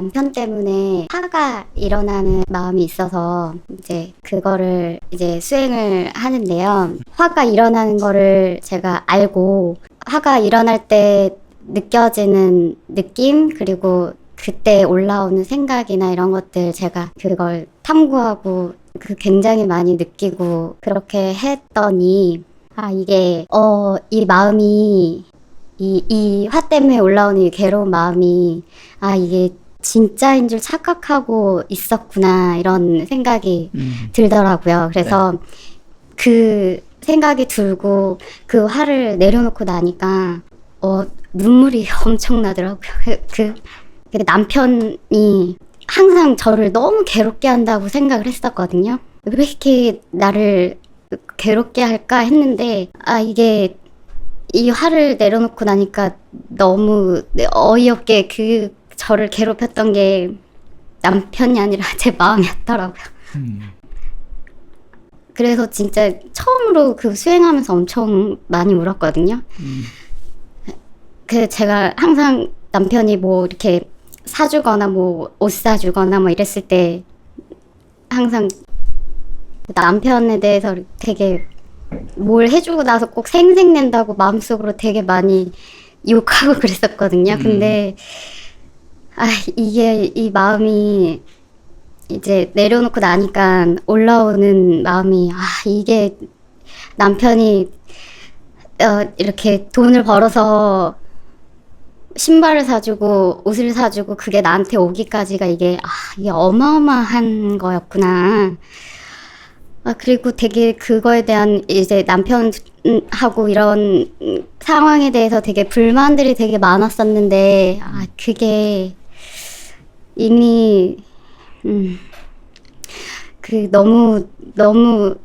남편 때문에 화가 일어나는 마음이 있어서 이제 그거를 이제 수행을 하는데요. 화가 일어나는 거를 제가 알고 화가 일어날 때 느껴지는 느낌 그리고 그때 올라오는 생각이나 이런 것들 제가 그걸 탐구하고 그 굉장히 많이 느끼고 그렇게 했더니 아 이게 어 이 마음이 이 이 화 때문에 올라오는 이 괴로운 마음이 아 이게 진짜인 줄 착각하고 있었구나 이런 생각이 음. 들더라고요. 그래서 그 생각이 들고 그 화를 내려놓고 나니까 어 눈물이 엄청 나더라고요. 그, 그, 그 남편이 항상 저를 너무 괴롭게 한다고 생각을 했었거든요. 왜 이렇게 나를 괴롭게 할까 했는데 아 이게 이 화를 내려놓고 나니까 너무 어이없게 그 저를 괴롭혔던 게 남편이 아니라 제 마음이었더라고요. 음. 그래서 진짜 처음으로 그 수행하면서 엄청 많이 울었거든요. 음. 그 제가 항상 남편이 뭐 이렇게 사주거나 뭐 옷 사주거나 뭐 이랬을 때 항상 남편에 대해서 되게 뭘 해주고 나서 꼭 생색낸다고 마음속으로 되게 많이 욕하고 그랬었거든요. 근데 아 이게 이 마음이 이제 내려놓고 나니까 올라오는 마음이 아 이게 남편이 어, 이렇게 돈을 벌어서 신발을 사주고 옷을 사주고 그게 나한테 오기까지가 이게 아 이게 어마어마한 거였구나. 아 그리고 되게 그거에 대한 이제 남편하고 이런 상황에 대해서 되게 불만들이 되게 많았었는데 아 그게 이미 음, 그 너무 너무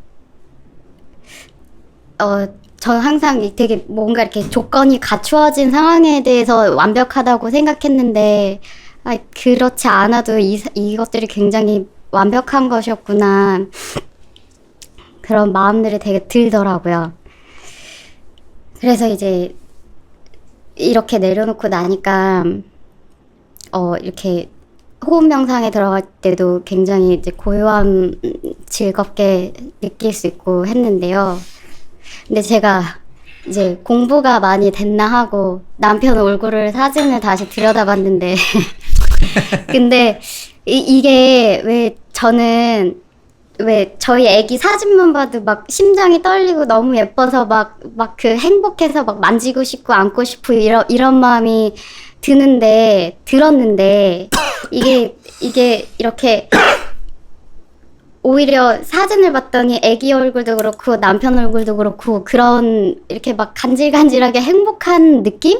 어, 저는 항상 이 되게 뭔가 이렇게 조건이 갖추어진 상황에 대해서 완벽하다고 생각했는데 아, 그렇지 않아도 이, 이것들이 굉장히 완벽한 것이었구나 그런 마음들이 되게 들더라고요. 그래서 이제 이렇게 내려놓고 나니까 어 이렇게 호흡 명상에 들어갈 때도 굉장히 이제 고요함 즐겁게 느낄 수 있고 했는데요. 근데 제가 이제 공부가 많이 됐나 하고 남편 얼굴을 사진을 다시 들여다봤는데 근데 이, 이게 왜 저는 왜 저희 애기 사진만 봐도 막 심장이 떨리고 너무 예뻐서 막 막 그 행복해서 막 만지고 싶고 안고 싶고 이런 이런 마음이 드는데 들었는데 이게 이게 이렇게 오히려 사진을 봤더니 애기 얼굴도 그렇고 남편 얼굴도 그렇고 그런 이렇게 막 간질간질하게 행복한 느낌?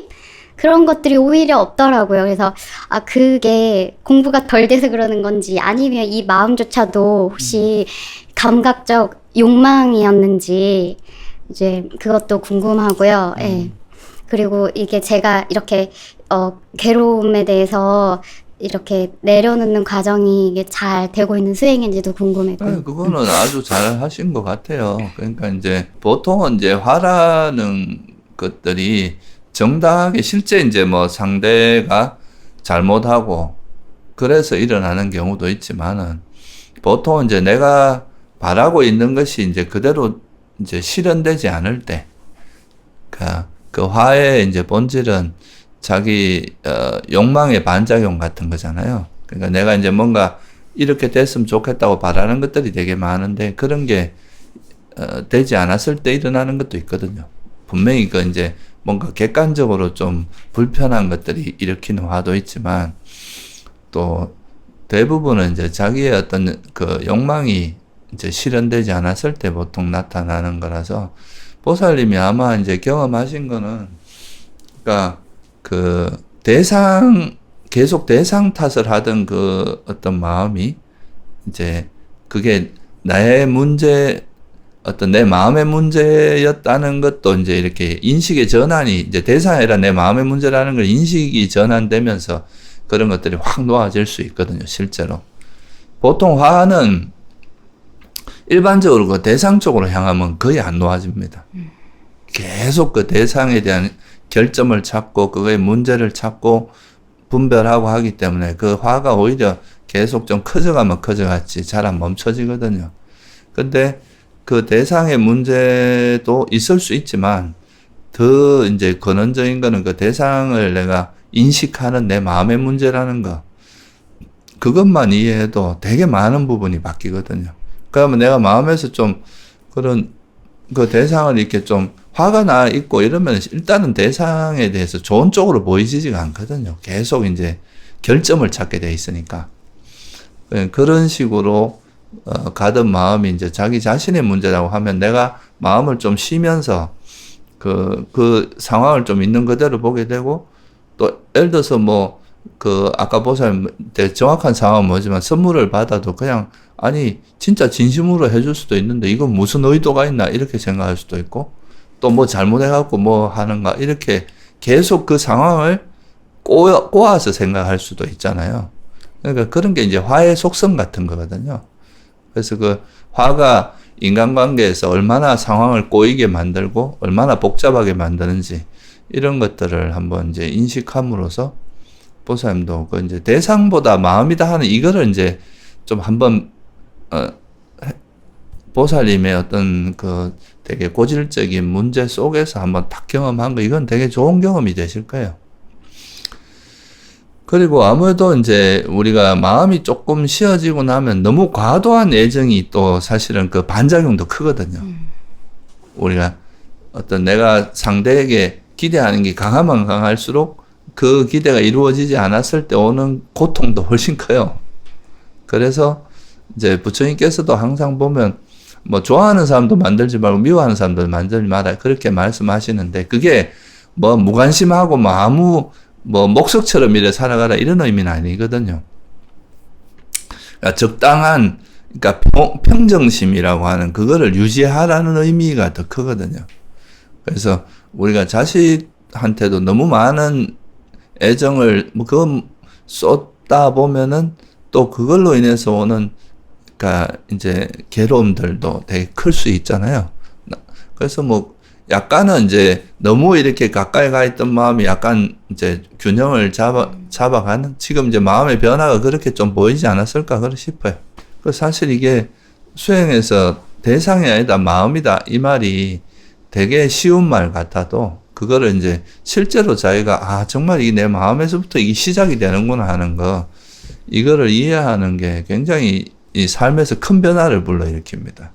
그런 것들이 오히려 없더라고요. 그래서 아 그게 공부가 덜 돼서 그러는 건지 아니면 이 마음조차도 혹시 감각적 욕망이었는지 이제 그것도 궁금하고요. 예. 그리고 이게 제가 이렇게 어 괴로움에 대해서 이렇게 내려놓는 과정이 이게 잘 되고 있는 수행인지도 궁금했고. 네, 그거는 아주 잘 하신 것 같아요. 그러니까 이제 보통은 이제 화라는 것들이 정당하게 실제 이제 뭐 상대가 잘못하고 그래서 일어나는 경우도 있지만은 보통 이제 내가 바라고 있는 것이 이제 그대로 이제 실현되지 않을 때, 그러니까 그 화의 이제 본질은 자기 어, 욕망의 반작용 같은 거잖아요. 그러니까 내가 이제 뭔가 이렇게 됐으면 좋겠다고 바라는 것들이 되게 많은데 그런 게 어, 되지 않았을 때 일어나는 것도 있거든요. 분명히 그 이제 뭔가 객관적으로 좀 불편한 것들이 일으키는 화도 있지만 또 대부분은 이제 자기의 어떤 그 욕망이 이제 실현되지 않았을 때 보통 나타나는 거라서 보살님이 아마 이제 경험하신 거는 그러니까 그 대상 계속 대상 탓을 하던 그 어떤 마음이 이제 그게 나의 문제 어떤 내 마음의 문제였다는 것도 이제 이렇게 인식의 전환이 이제 대상이 아니라 내 마음의 문제라는 걸 인식이 전환되면서 그런 것들이 확 놓아질 수 있거든요, 실제로. 보통 화는 일반적으로 그 대상 쪽으로 향하면 거의 안 놓아집니다. 계속 그 대상에 대한 결점을 찾고 그거의 문제를 찾고 분별하고 하기 때문에 그 화가 오히려 계속 좀 커져가면 커져갔지 잘 안 멈춰지거든요. 근데 그 대상의 문제도 있을 수 있지만 더 이제 근원적인 거는 그 대상을 내가 인식하는 내 마음의 문제라는 거. 그것만 이해해도 되게 많은 부분이 바뀌거든요. 그러면 내가 마음에서 좀 그런 그 대상을 이렇게 좀 화가 나 있고 이러면 일단은 대상에 대해서 좋은 쪽으로 보이지가 않거든요. 계속 이제 결점을 찾게 돼 있으니까. 예, 그런 식으로 어, 가던 마음이 이제 자기 자신의 문제라고 하면 내가 마음을 좀 쉬면서 그, 그 상황을 좀 있는 그대로 보게 되고 또 예를 들어서 뭐 그 아까 보살 때 정확한 상황은 뭐지만 선물을 받아도 그냥 아니 진짜 진심으로 해줄 수도 있는데 이건 무슨 의도가 있나 이렇게 생각할 수도 있고 또 뭐 잘못해갖고 뭐 하는가 이렇게 계속 그 상황을 꼬아, 꼬아서 생각할 수도 있잖아요. 그러니까 그런 게 이제 화의 속성 같은 거거든요. 그래서 그 화가 인간관계에서 얼마나 상황을 꼬이게 만들고 얼마나 복잡하게 만드는지 이런 것들을 한번 이제 인식함으로써 보사님도 그 이제 대상보다 마음이다 하는 이거를 이제 좀 한번 어 해- 보살님의 어떤 그 되게 고질적인 문제 속에서 한번 딱 경험한 거 이건 되게 좋은 경험이 되실 거예요. 그리고 아무래도 이제 우리가 마음이 조금 쉬어지고 나면 너무 과도한 애정이 또 사실은 그 반작용도 크거든요. 우리가 어떤 내가 상대에게 기대하는 게 강하면 강할수록 그 기대가 이루어지지 않았을 때 오는 고통도 훨씬 커요. 그래서 이제 부처님께서도 항상 보면 뭐 좋아하는 사람도 만들지 말고 미워하는 사람도 만들지 마라 그렇게 말씀하시는데 그게 뭐 무관심하고 뭐 아무 뭐 목석처럼 이래 살아가라 이런 의미는 아니거든요. 그러니까 적당한 그러니까 평, 평정심이라고 하는 그거를 유지하라는 의미가 더 크거든요. 그래서 우리가 자식한테도 너무 많은 애정을 뭐 그건 쏟다 보면은 또 그걸로 인해서 오는 그러니까 이제 괴로움들도 되게 클 수 있잖아요. 나- 그래서 뭐 약간은 이제 너무 이렇게 가까이 가 있던 마음이 약간 이제 균형을 잡아 잡아가는 지금 이제 마음의 변화가 그렇게 좀 보이지 않았을까 그러 싶어요. 그 사실 이게 수행에서 대상이 아니다 마음이다 이 말이 되게 쉬운 말 같아도 그거를 이제 실제로 자기가 아 정말 이 내 마음에서부터 이게 시작이 되는구나 하는 거 이거를 이해하는 게 굉장히 이 삶에서 큰 변화를 불러일으킵니다.